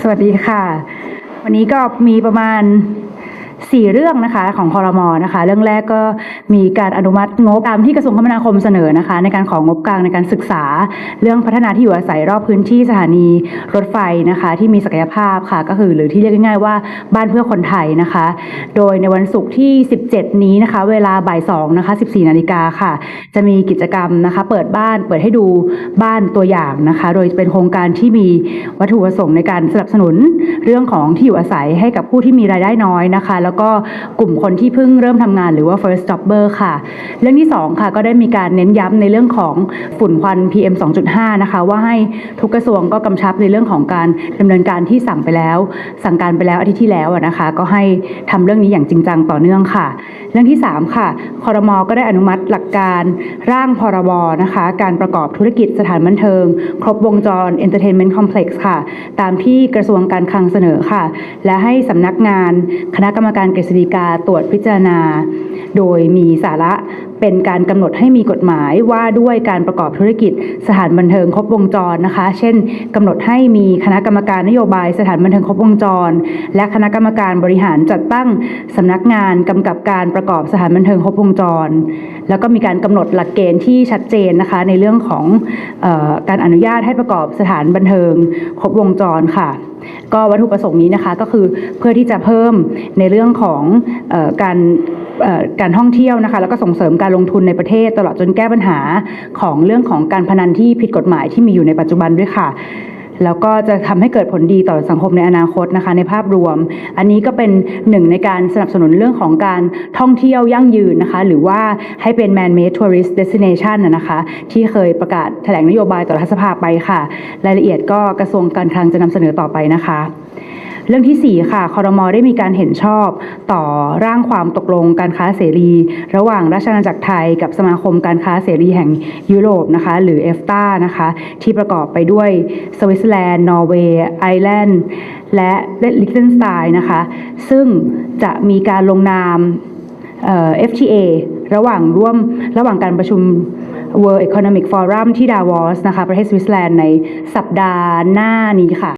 สวัสดีค่ะ วันนี้ก็มีประมาณสี่เรื่องนะคะของคอรมอนะคะ เรื่องแรกก็มีการอนุมัติงบตามที่กระทรวงคมนาคมเสนอนะคะ ในการของงบกลางในการศึกษา เรื่องพัฒนาที่อยู่อาศัยรอบพื้นที่สถานีรถไฟนะคะ ที่มีศักยภาพค่ะ ก็คือหรือที่เรียกง่ายๆว่าบ้านเพื่อคนไทยนะคะ โดยในวันศุกร์ที่ 17 นี้นะคะ เวลาบ่าย2นะคะ14นาฬิกาค่ะ จะมีกิจกรรมนะคะ เปิดบ้านเปิดให้ดูบ้านตัวอย่างนะคะ โดยเป็นโครงการที่มีวัตถุประสงค์ในการสนับสนุนเรื่องของที่อยู่อาศัยให้กับผู้ที่มีรายได้น้อยนะคะ แล้วก็กลุ่มคนที่เพิ่งเริ่มทำงานหรือว่า first jobber ค่ะ เรื่องที่สองค่ะ ก็ได้มีการเน้นย้ำในเรื่องของฝุ่นควัน PM 2.5 นะคะ ว่าให้ทุกกระทรวงก็กำชับในเรื่องของการดำเนินการที่สั่งไปแล้ว สั่งการไปแล้วอาทิตย์ที่แล้วนะคะ ก็ให้ทำเรื่องนี้อย่างจริงจังต่อเนื่องค่ะ เรื่องที่ 3 ค่ะคอรมอก็ได้อนุมัติหลักการร่างพรบนะคะ การประกอบธุรกิจสถานบันเทิง ครบวงจร Entertainment Complex ค่ะ ตามที่กระทรวงการคลังเสนอค่ะ และให้สำนักงาน คณะกรรมการกฤษฎีกาตรวจพิจารณา โดยมีสาระเป็นการกำหนดให้มีกฎหมายว่าด้วยการประกอบธุรกิจสถานบันเทิงครบวงจรนะคะ เช่นกำหนดให้มีคณะกรรมการนโยบายสถานบันเทิงครบวงจร และคณะกรรมการบริหารจัดตั้งสำนักงานกำกับการประกอบสถานบันเทิงครบวงจร แล้วก็มีการกำหนดหลักเกณฑ์ที่ชัดเจนนะคะ ในเรื่องของออการอนุญาตให้ประกอบสถานบันเทิงครบวงจรค่ะก็วัตถุประสงค์นี้นะคะก็คือเพื่อที่จะเพิ่มในเรื่องของออการ การท่องเที่ยวนะคะ แล้วก็ส่งเสริมการลงทุนในประเทศ ตลอดจนแก้ปัญหาของเรื่องของการพนันที่ผิดกฎหมายที่มีอยู่ในปัจจุบันด้วยค่ะแล้วก็จะทำให้เกิดผลดีต่อสังคมในอนาคตนะคะ ในภาพรวม อันนี้ก็เป็นหนึ่งในการสนับสนุนเรื่องของการท่องเที่ยวยั่งยืนนะคะ หรือว่าให้เป็น man-made tourist destination นะคะ ที่เคยประกาศแถลงนโยบายต่อรัฐสภาไปค่ะ รายละเอียดก็กระทรวงการคลังจะนำเสนอต่อไปนะคะ เรื่องที่ 4 ค่ะคอรมอได้มีการเห็นชอบ ต่อร่างความตกลงการค้าเสรี ระหว่างราชอาณาจักรไทยกับสมาคมการค้าเสรีแห่งยุโรปนะคะ หรือเอฟตานะคะ ที่ประกอบไปด้วยสวิตเซอร์แลนด์ นอร์เวย์ ไอร์แลนด์ และลิเทนสไตน์นะคะ ซึ่งจะมีการลงนามเอ่อ FTA ระหว่างร่วมระหว่างการประชุม World Economic Forum ที่ดาวอสนะคะ ประเทศสวิตเซอร์แลนด์ในสัปดาห์หน้านี้ค่ะ